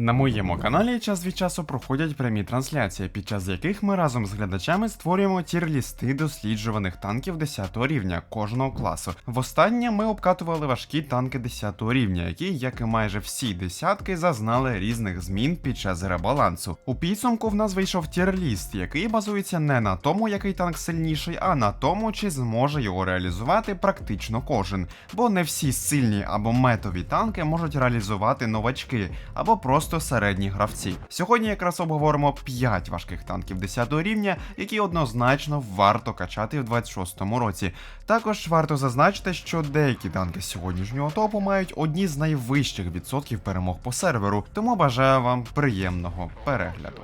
На моєму каналі час від часу проходять прямі трансляції, під час яких ми разом з глядачами створюємо тір-лісти досліджуваних танків 10 рівня кожного класу. Востаннє ми обкатували важкі танки 10 рівня, які, як і майже всі десятки, зазнали різних змін під час ребалансу. У підсумку в нас вийшов тір-ліст, який базується не на тому, який танк сильніший, а на тому, чи зможе його реалізувати практично кожен. Бо не всі сильні або метові танки можуть реалізувати новачки або просто середні гравці. Сьогодні якраз обговоримо 5 важких танків 10 рівня, які однозначно варто качати в 26-му році. Також варто зазначити, що деякі танки сьогоднішнього топу мають одні з найвищих відсотків перемог по серверу, тому бажаю вам приємного перегляду.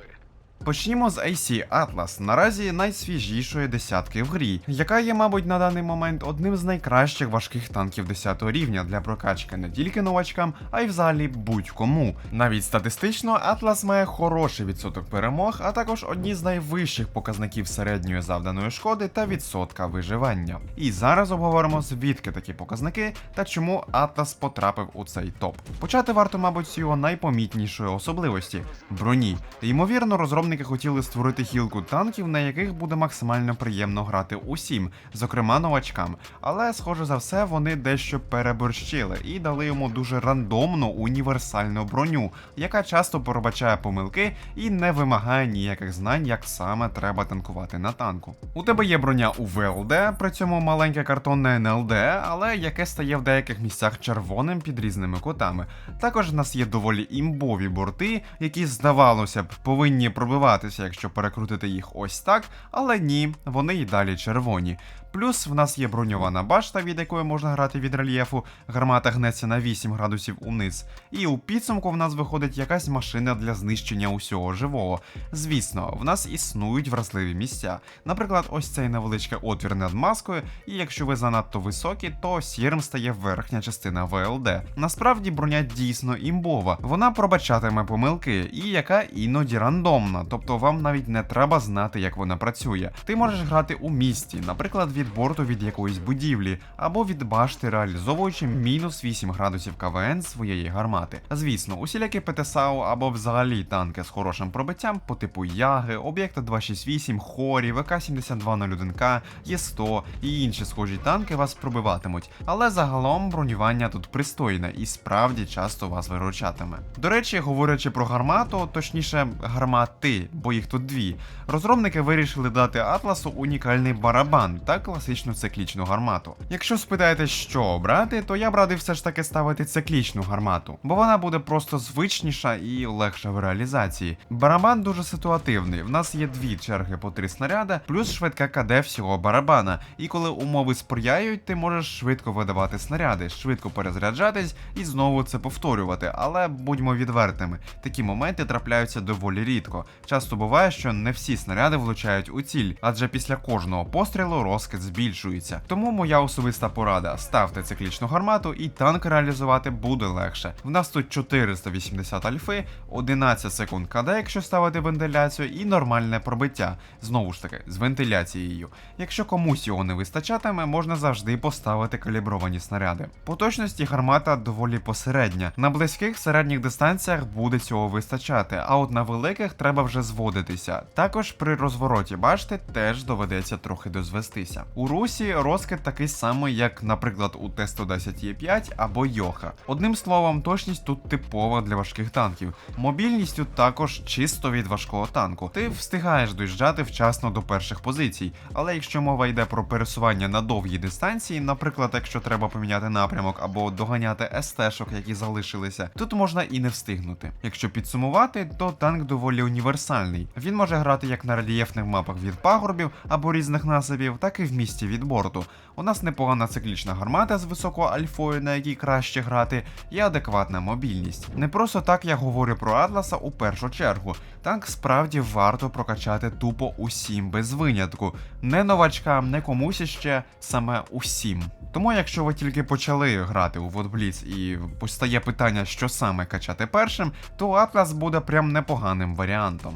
Почнімо з AC Atlas, наразі найсвіжішої десятки в грі, яка є, мабуть, на даний момент одним з найкращих важких танків 10 рівня для прокачки не тільки новачкам, а й взагалі будь-кому. Навіть статистично Atlas має хороший відсоток перемог, а також одні з найвищих показників середньої завданої шкоди та відсотка виживання. І зараз обговоримо звідки такі показники та чому Atlas потрапив у цей топ. Почати варто, мабуть, з його найпомітнішої особливості броні. Ймовірно, розробники хотіли створити хілку танків, на яких буде максимально приємно грати усім, зокрема новачкам. Але, схоже за все, вони дещо переборщили і дали йому дуже рандомну універсальну броню, яка часто пробачає помилки і не вимагає ніяких знань, як саме треба танкувати на танку. У тебе є броня у ВЛД, при цьому маленьке картонне НЛД, але яке стає в деяких місцях червоним під різними кутами. Також в нас є доволі імбові борти, які, здавалося б, повинні пробиватися, якщо перекрутити їх ось так, але ні, вони й далі червоні. Плюс в нас є броньована башта, від якої можна грати від рельєфу, гармата гнеться на 8 градусів униз. І у підсумку в нас виходить якась машина для знищення усього живого. Звісно, в нас існують вразливі місця. Наприклад, ось цей невеличкий отвір над маскою, і якщо ви занадто високі, то сірим стає верхня частина ВЛД. Насправді броня дійсно імбова, вона пробачатиме помилки, і яка іноді рандомна, тобто вам навіть не треба знати, як вона працює. Ти можеш грати у місті, наприклад, від борту від якоїсь будівлі, або від башти, реалізовуючи мінус 8 градусів КВН своєї гармати. Звісно, усілякі ПТСАУ або взагалі танки з хорошим пробиттям по типу Яги, Об'єкта 268, Хорі, ВК-7201К, Є100 і інші схожі танки вас пробиватимуть, але загалом бронювання тут пристойне і справді часто вас виручатиме. До речі, говорячи про гармату, точніше гармати, бо їх тут дві, розробники вирішили дати Атласу унікальний барабан та класичну циклічну гармату. Якщо спитаєте, що обрати, то я б радив все ж таки ставити циклічну гармату, бо вона буде просто звичніша і легша в реалізації. Барабан дуже ситуативний. В нас є дві черги по три снаряди, плюс швидка КД всього барабана. І коли умови сприяють, ти можеш швидко видавати снаряди, швидко перезаряджатись і знову це повторювати. Але будьмо відвертими, такі моменти трапляються доволі рідко. Часто буває, що не всі снаряди влучають у ціль, адже після кожного пострілу розкид збільшується. Тому моя особиста порада: ставте циклічну гармату, і танк реалізувати буде легше. В нас тут 480 альфи, 11 секунд КД, якщо ставити вентиляцію, і нормальне пробиття. Знову ж таки, з вентиляцією. Якщо комусь його не вистачатиме, можна завжди поставити калібровані снаряди. По точності гармата доволі посередня. На близьких середніх дистанціях буде цього вистачати, а от на великих треба вже зводитися. Також при розвороті башти теж доведеться трохи дозвестися. У русі розкид такий самий, як, наприклад, у Т-110Е5 або Йоха. Одним словом, точність тут типова для важких танків. Мобільність тут також чисто від важкого танку. Ти встигаєш доїжджати вчасно до перших позицій, але якщо мова йде про пересування на довгій дистанції, наприклад, якщо треба поміняти напрямок або доганяти СТ-шок, які залишилися, тут можна і не встигнути. Якщо підсумувати, то танк доволі універсальний. Він може грати як на рельєфних мапах від пагорбів або різних насипів, так і в місті від борту. У нас непогана циклічна гармата з високою альфою, на якій краще грати, і адекватна мобільність. Не просто так я говорю про Атласа у першу чергу. Танк справді варто прокачати тупо усім без винятку. Не новачкам, не комусь іще, саме усім. Тому, якщо ви тільки почали грати у Водбліц і постає питання, що саме качати першим, то Атлас буде прям непоганим варіантом.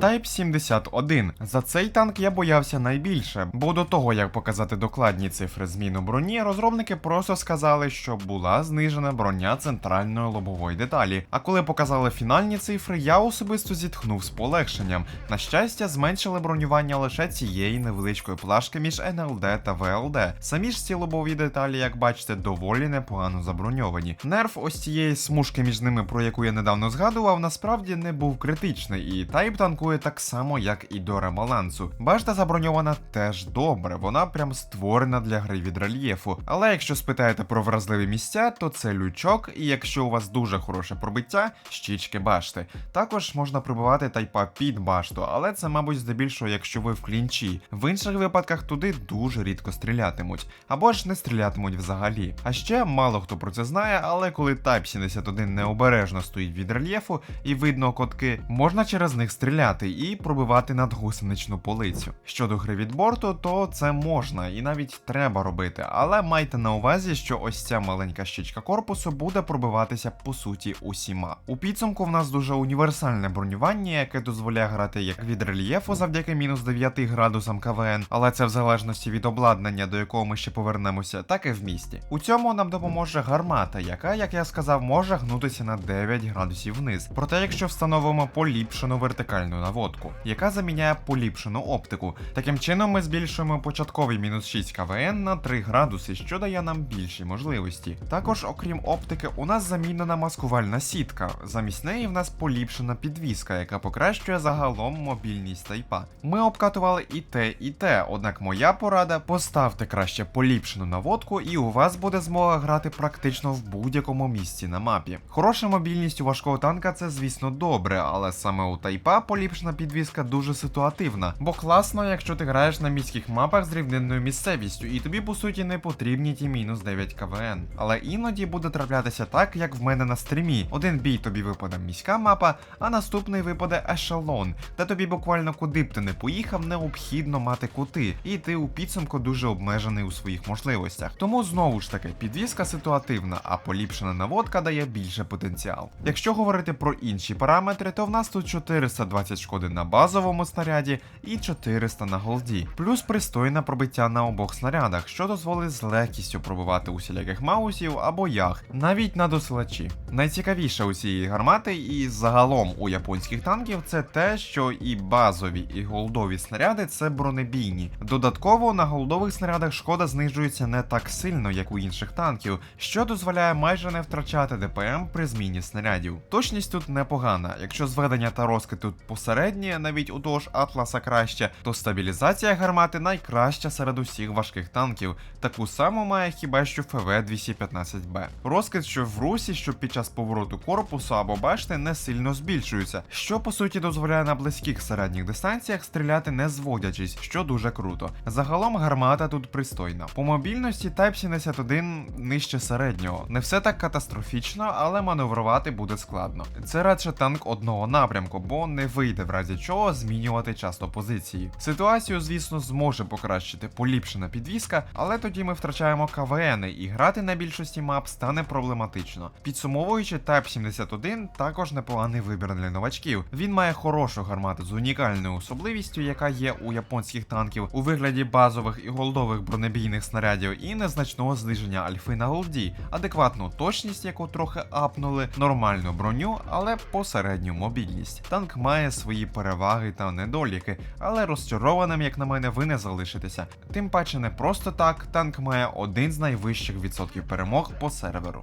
Type 71. За цей танк я боявся найбільше, бо до того як показати докладні цифри зміну броні, розробники просто сказали, що була знижена броня центральної лобової деталі. А коли показали фінальні цифри, я особисто зітхнув з полегшенням. На щастя, зменшили бронювання лише цієї невеличкої плашки між НЛД та ВЛД. Самі ж ці лобові деталі, як бачите, доволі непогано заброньовані. Нерф ось цієї смужки між ними, про яку я недавно згадував, насправді не був критичний, і тайп танкує так само, як і до ремалансу. Башта заброньована теж добре, вона прям створена для гри від рельєфу. Але якщо спитаєте про вразливі місця, то це лючок, і якщо у вас дуже хороше пробиття, щічки башти. Також можна прибивати тайпа під башту, але це, мабуть, здебільшого, якщо ви в клінчі. В інших випадках туди дуже рідко стрілятимуть, або ж не стрілятимуть взагалі. А ще мало хто про це знає, але коли Type 71 необережно стоїть від рельєфу і видно котки, можна через них стріляти і пробивати надгусеничну полицю. Щодо гри від борту, то це можна і навіть треба робити, але майте на увазі, що ось ця маленька щічка корпусу буде пробиватися по суті усіма. У підсумку в нас дуже універсальне бронювання, яке дозволяє грати як від рельєфу завдяки мінус 9 градусам КВН, але це в залежності від обладнання, до якого ми ще повернемося, так і в місті. У цьому нам допоможе гармата, яка, як я сказав, може гнутися на 9 градусів вниз. Проте, якщо встановимо поліпшену вертикальну наводку, яка заміняє поліпшену оптику, таким чином ми збільшуємо початковий мінус 6 КВН на 3 градуси, що дає нам більші можливості. Також, окрім оптики, у нас замінена маскувальна сітка. Замість неї в нас поліпшена підвіска, яка покращує загалом мобільність тайпа. Ми обкатували і те, і те, однак моя порада поставте краще поліпшену наводку, і у вас буде змога грати практично в будь-якому місці на мапі. Хороша мобільність у важкого танка це, звісно, добре, але саме у тайпа поліпшена підвіска дуже ситуативна, бо класно, якщо ти граєш на міських мапах з рівнинною місцевістю, і тобі по суті не потрібні ті мінус 9 КВН. Але іноді буде траплятися так, як в мене на стрімі. Один бій тобі випаде міська мапа, а наступний випаде ешелон, де тобі буквально куди б ти не поїхав, необхідно мати кути, і ти у підсумку дуже обмежений у своїх можливостях. Тому знову ж таки, підвіска ситуативна, а поліпшена наводка дає більше потенціал. Якщо говорити про інші параметри, то в нас тут 420 шкоди на базовому снаряді і 400 на голді, плюс пристойне пробиття на обох снарядах, що дозволить з легкістю пробивати усіляких маусів або ях, навіть на досилачі. Найцікавіше у цієї гармати і загалом у японських танків це те, що і базові, і голдові снаряди це бронебійні. Додатково на голдових снарядах шкода знижується не так сильно, як у інших танків, що дозволяє майже не втрачати ДПМ при зміні снарядів. Точність тут непогана. Якщо зведення та розкид тут посередні, навіть у того ж Атласа краще, то стабілізація гармати найкраща серед усіх важких танків. Таку саму має хіба що ФВ 215Б. Розкид, що в русі, що під час повороту корпусу або башти не сильно збільшується, що по суті дозволяє на близьких середніх дистанціях стріляти не зводячись, що дуже круто. Загалом гармата тут пристойна. По мобільності Type 71 нижче середнього. Не все так катастрофічно, але маневрувати буде складно. Це радше танк одного напрямку, бо не вийде в разі чого змінювати часто позиції. Ситуацію, звісно, зможе покращити поліпшена підвіска, але тоді ми втрачаємо КВН, і грати на більшості мап стане проблематично. Підсумовуючи, Type 71 також непоганий вибір для новачків. Він має хорошу гармату з унікальною особливістю, яка є у японських танків у вигляді базових і голдових бронебійних снарядів, і незначного зниження альфи на голді, адекватну точність, яку трохи апнули, нормальну броню, але посередню мобільність. Танк має свої переваги та недоліки, але розчарованим, як на мене, ви не залишитеся. Тим паче не просто так, танк має один з найвищих відсотків перемог по серверу.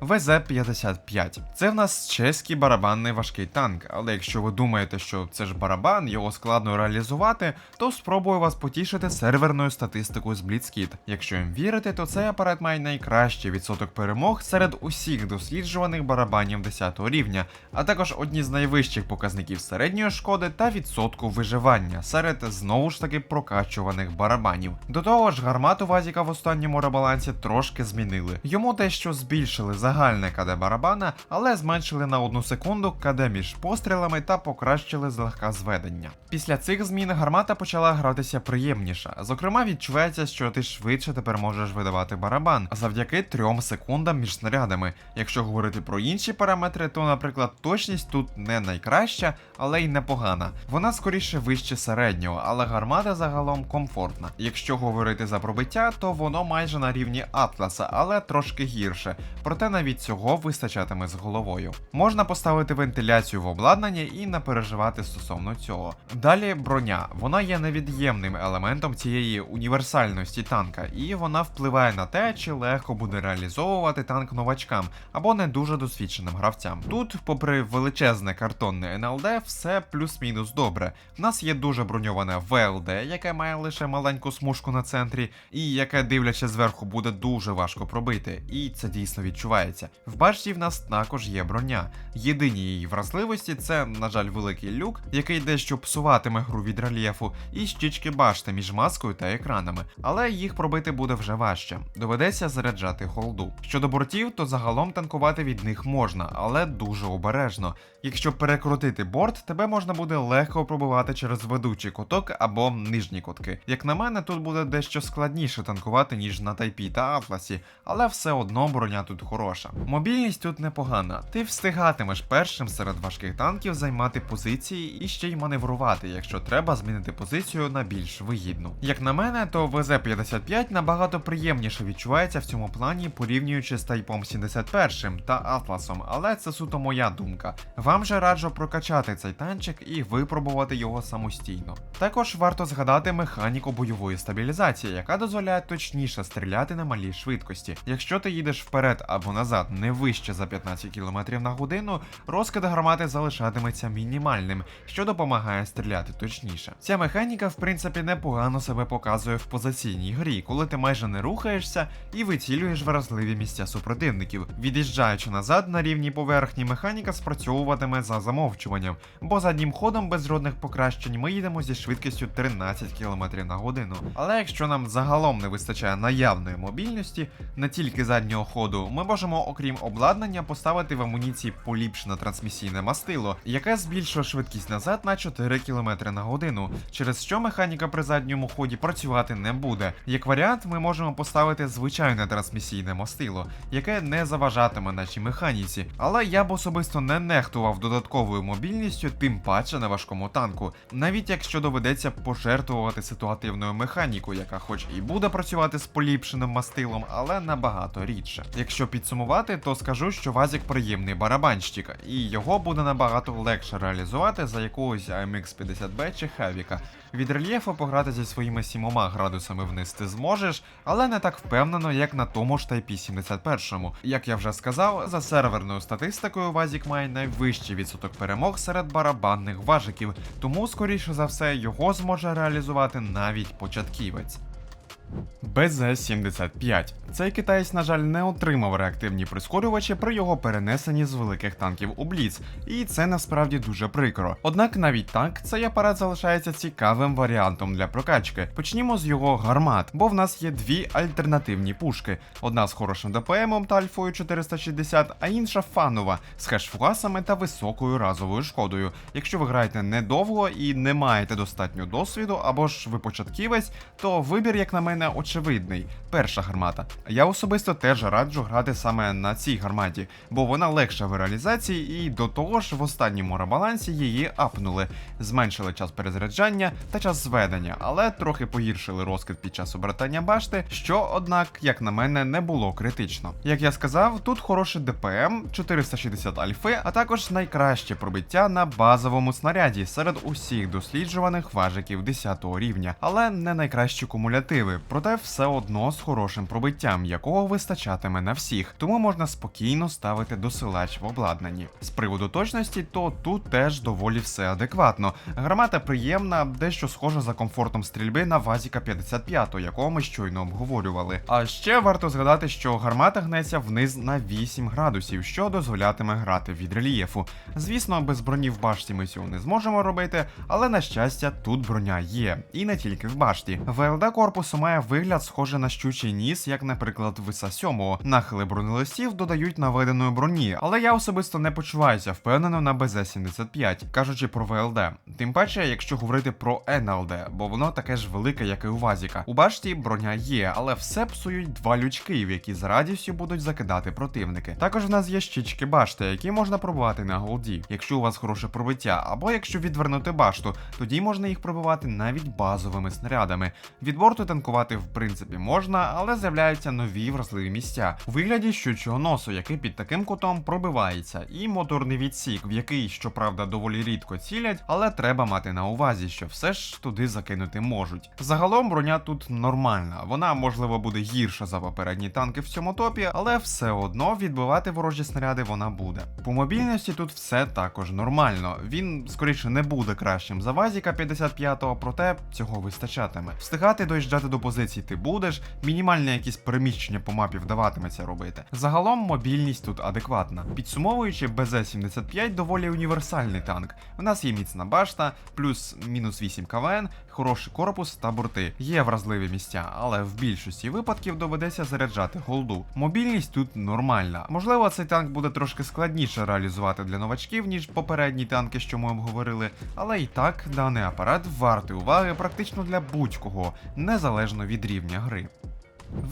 ВЗ-55. Це в нас чеський барабанний важкий танк, але якщо ви думаєте, що це ж барабан, його складно реалізувати, то спробую вас потішити серверною статистикою з Blitzkit. Якщо їм вірити, то цей апарат має найкращий відсоток перемог серед усіх досліджуваних барабанів 10 рівня, а також одні з найвищих показників середньої шкоди та відсотку виживання серед знову ж таки прокачуваних барабанів. До того ж, гармату Вазіка в останньому ребалансі трошки змінили. Йому дещо збільшили збільшили загальне КД барабана, але зменшили на одну секунду КД між пострілами та покращили злегка зведення. Після цих змін гармата почала гратися приємніше. Зокрема, відчувається, що ти швидше тепер можеш видавати барабан завдяки 3 секундам між снарядами. Якщо говорити про інші параметри, то, наприклад, точність тут не найкраща, але й непогана. Вона скоріше вище середнього, але гармата загалом комфортна. Якщо говорити за пробиття, то воно майже на рівні Атласа, але трошки гірше. Проте навіть цього вистачатиме з головою. Можна поставити вентиляцію в обладнання і не переживати стосовно цього. Далі броня. Вона є невід'ємним елементом цієї універсальності танка, і вона впливає на те, чи легко буде реалізовувати танк новачкам або не дуже досвідченим гравцям. Тут, попри величезне картонне НЛД, все плюс-мінус добре. В нас є дуже броньоване ВЛД, яке має лише маленьку смужку на центрі, і яке, дивлячись зверху, буде дуже важко пробити, і це дійсно відчувається. В башті в нас також є броня. Єдині її вразливості це, на жаль, великий люк, який дещо псуватиме гру від рельєфу, і щічки башти між маскою та екранами, але їх пробити буде вже важче. Доведеться заряджати холду. Щодо бортів, то загалом танкувати від них можна, але дуже обережно. Якщо перекрутити борт, тебе можна буде легко пробивати через ведучий куток або нижні кутки. Як на мене, тут буде дещо складніше танкувати, ніж на Тайпі та Атласі, але все одно броня тут хороша. Мобільність тут непогана. Ти встигатимеш першим серед важких танків займати позиції і ще й маневрувати, якщо треба змінити позицію на більш вигідну. Як на мене, то ВЗ-55 набагато приємніше відчувається в цьому плані, порівнюючи з Тайпом 71 та Атласом, але це суто моя думка. Вам же раджу прокачати цей танчик і випробувати його самостійно. Також варто згадати механіку бойової стабілізації, яка дозволяє точніше стріляти на малій швидкості. Якщо ти їдеш вперед або назад не вище за 15 км на годину, розкид гармати залишатиметься мінімальним, що допомагає стріляти точніше. Ця механіка, в принципі, непогано себе показує в позиційній грі, коли ти майже не рухаєшся і вицілюєш вразливі місця супротивників. Від'їжджаючи назад на рівні поверхні, механіка спрацьовуватиме за замовчуванням, бо заднім ходом без жодних покращень ми їдемо зі швидкістю 13 км на годину. Але якщо нам загалом не вистачає наявної мобільності, не тільки заднього ходу, ми можемо, окрім обладнання, поставити в амуніції поліпшене трансмісійне мастило, яке збільшує швидкість назад на 4 км на годину, через що механіка при задньому ході працювати не буде. Як варіант, ми можемо поставити звичайне трансмісійне мастило, яке не заважатиме нашій механіці. Але я б особисто не нехтував додатковою мобільністю, тим паче на важкому танку, навіть якщо доведеться пожертвувати ситуативною механікою, яка хоч і буде працювати з поліпшеним мастилом, але набагато рідше. Якщо підсумувати, то скажу, що Вазік приємний барабанщик, і його буде набагато легше реалізувати за якогось AMX 50B чи Хевіка. Від рельєфу пограти зі своїми 7 градусами вниз ти зможеш, але не так впевнено, як на тому ж Type 71. Як я вже сказав, за серверною статистикою Вазік має найвищий відсоток перемог серед барабанних важиків, тому, скоріше за все, його зможе реалізувати навіть початківець. БЗ-75. Цей китаєць, на жаль, не отримав реактивні прискорювачі при його перенесенні з великих танків у Бліц, і це насправді дуже прикро. Однак навіть так цей апарат залишається цікавим варіантом для прокачки. Почнімо з його гармат, бо в нас є дві альтернативні пушки: одна з хорошим ДПМом та альфою 460, а інша фанова з хешфугасами та високою разовою шкодою. Якщо ви граєте недовго і не маєте достатньо досвіду, або ж ви початківець, то вибір, як на мене, очевидний. Перша гармата. Я особисто теж раджу грати саме на цій гарматі, бо вона легша в реалізації, і до того ж в останньому ребалансі її апнули, зменшили час перезаряджання та час зведення, але трохи погіршили розкид під час обертання башти, що, однак, як на мене, не було критично. Як я сказав, тут хороший ДПМ, 460 альфи, а також найкраще пробиття на базовому снаряді серед усіх досліджуваних важиків 10 рівня, але не найкращі кумулятиви, проте все одно з хорошим пробиттям, якого вистачатиме на всіх, тому можна спокійно ставити досилач в обладнанні. З приводу точності, то тут теж доволі все адекватно. Гармата приємна, дещо схожа за комфортом стрільби на Вазіка 55, якого ми щойно обговорювали. А ще варто згадати, що гармата гнеться вниз на 8 градусів, що дозволятиме грати від рельєфу. Звісно, без броні в башті ми цього не зможемо робити, але на щастя, тут броня є, і не тільки в башті. ВЛД корпусу має вигляд схоже на щучий ніс, як, наприклад, виса 7. Нахили бронелистів додають наведеної броні, але я особисто не почуваюся впевнено на БЗ-75, кажучи про ВЛД. Тим паче, якщо говорити про НЛД, бо воно таке ж велике, як і у Вазіка. У башті броня є, але все псують два лючки, в які з радістю будуть закидати противники. Також в нас є щічки башти, які можна пробувати на голді, якщо у вас хороше пробиття, або якщо відвернути башту, тоді можна їх пробивати навіть базовими снарядами. Від борту танкувати в принципі можна, але з'являються нові вразливі місця у вигляді щучого носу, який під таким кутом пробивається, і моторний відсік, в який, щоправда, доволі рідко цілять, але треба мати на увазі, що все ж туди закинути можуть. Загалом броня тут нормальна, вона можливо буде гірша за попередні танки в цьому топі, але все одно відбивати ворожі снаряди вона буде. По мобільності тут все також нормально. Він скоріше не буде кращим за Вазіка 55-го, проте цього вистачатиме. Встигати доїжджати до позицій ти будеш, мінімальне якісь переміщення по мапі вдаватиметься робити. Загалом мобільність тут адекватна. Підсумовуючи, БЗ-75 доволі універсальний танк. У нас є міцна башта, плюс мінус 8 КВН, хороший корпус та борти. Є вразливі місця, але в більшості випадків доведеться заряджати голду. Мобільність тут нормальна. Можливо, цей танк буде трошки складніше реалізувати для новачків, ніж попередні танки, що ми обговорили, але і так даний апарат вартий уваги практично для будь-кого, незалежно від рівня гри.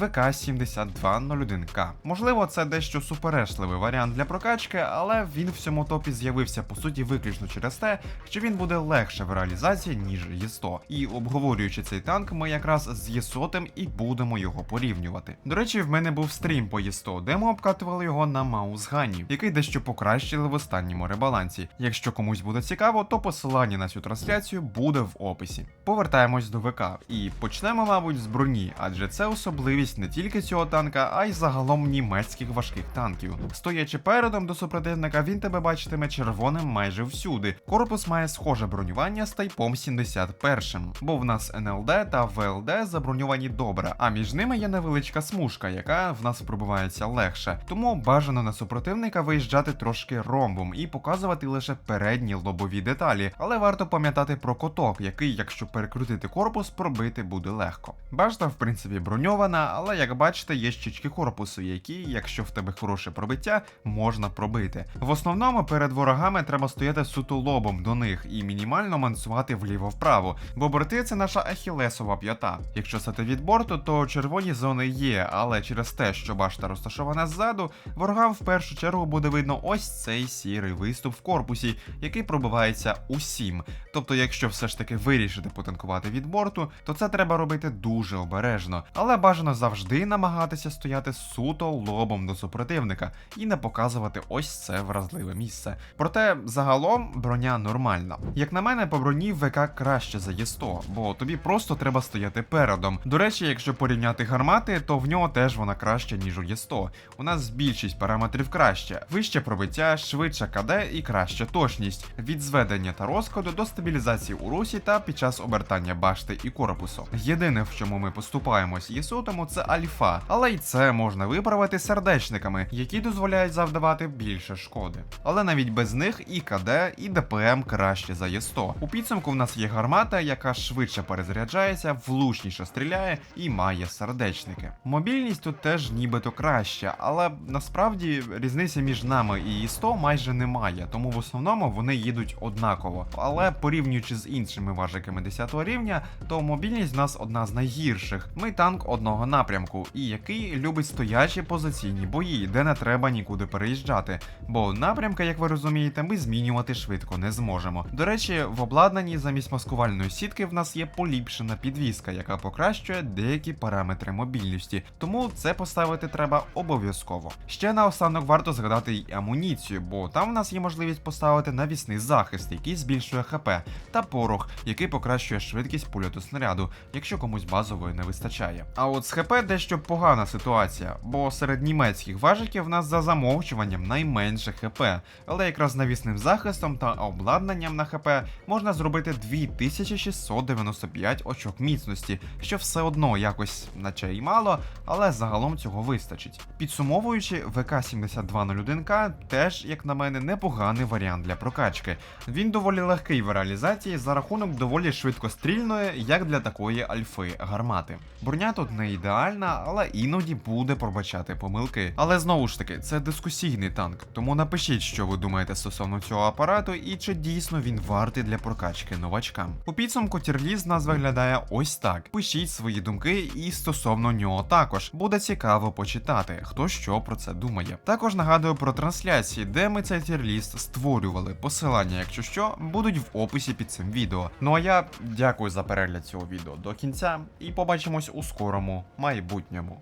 ВК-7201К. Можливо, це дещо суперечливий варіант для прокачки, але він в цьому топі з'явився по суті виключно через те, що він буде легше в реалізації, ніж Є100. І обговорюючи цей танк, ми якраз з Є100 і будемо його порівнювати. До речі, в мене був стрім по Є100, де ми обкатували його на Маузгані, який дещо покращили в останньому ребалансі. Якщо комусь буде цікаво, то посилання на цю трансляцію буде в описі. Повертаємось до ВК і почнемо, мабуть, з броні, адже це особливість не тільки цього танка, а й загалом німецьких важких танків. Стоячи передом до супротивника, він тебе бачитиме червоним майже всюди. Корпус має схоже бронювання з тайпом 71, бо в нас НЛД та ВЛД заброньовані добре, а між ними є невеличка смужка, яка в нас пробивається легше. Тому бажано на супротивника виїжджати трошки ромбом і показувати лише передні лобові деталі, але варто пам'ятати про коток, який, якщо перекрутити корпус, пробити буде легко. Башта, в принципі, броньована, але як бачите, є щічки корпусу, які, якщо в тебе хороше пробиття, можна пробити. В основному перед ворогами треба стояти суто лобом до них і мінімально мансувати вліво-вправо, бо борти це наша ахілесова п'ята. Якщо сати від борту, то червоні зони є, але через те, що башта розташована ззаду, ворогам в першу чергу буде видно ось цей сірий виступ в корпусі, який пробивається усім. Тобто, якщо все ж таки вирішити потанкувати від борту, то це треба робити дуже обережно, але бажано завжди намагатися стояти суто лобом до супротивника і не показувати ось це вразливе місце. Проте загалом броня нормальна. Як на мене, по броні ВК краще за Є100, бо тобі просто треба стояти передом. До речі, якщо порівняти гармати, то в нього теж вона краще, ніж у Є100. У нас більшість параметрів краще: вище пробиття, швидша КД і краща точність, від зведення та розкладу до стабілізації у русі та під час обертання башти і корпусу. Єдине, в чому ми поступаємось Є100, це альфа, але й це можна виправити сердечниками, які дозволяють завдавати більше шкоди. Але навіть без них і КД, і ДПМ краще за Є100. У підсумку в нас є гармата, яка швидше перезаряджається, влучніше стріляє і має сердечники. Мобільність тут теж нібито краща, але насправді різниці між нами і Є100 майже немає, тому в основному вони їдуть однаково. Але порівнюючи з іншими важиками 10 рівня, то мобільність в нас одна з найгірших. Ми танк одного напрямку, і який любить стоячі позиційні бої, де не треба нікуди переїжджати. Бо напрямка, як ви розумієте, ми змінювати швидко не зможемо. До речі, в обладнанні замість маскувальної сітки в нас є поліпшена підвіска, яка покращує деякі параметри мобільності. Тому це поставити треба обов'язково. Ще наостанок варто згадати й амуніцію, бо там в нас є можливість поставити навісний захист, який збільшує ХП, та порох, який покращує швидкість польоту снаряду, якщо комусь базової не вистачає. А от З ХП дещо погана ситуація, бо серед німецьких важиків в нас за замовчуванням найменше ХП, але якраз навісним захистом та обладнанням на ХП можна зробити 2695 очок міцності, що все одно якось наче й мало, але загалом цього вистачить. Підсумовуючи, ВК-7201К теж, як на мене, непоганий варіант для прокачки. Він доволі легкий в реалізації за рахунок доволі швидкострільної, як для такої альфи гармати. Броня тут не ідеальна, але іноді буде пробачати помилки. Але знову ж таки, це дискусійний танк, тому напишіть, що ви думаєте стосовно цього апарату і чи дійсно він вартий для прокачки новачкам. У підсумку тірліст нас виглядає ось так. Пишіть свої думки і стосовно нього також. Буде цікаво почитати, хто що про це думає. Також нагадую про трансляції, де ми цей тірліст створювали. Посилання, якщо що, будуть в описі під цим відео. Ну а я дякую за перегляд цього відео до кінця і побачимось у скорому майбутньому.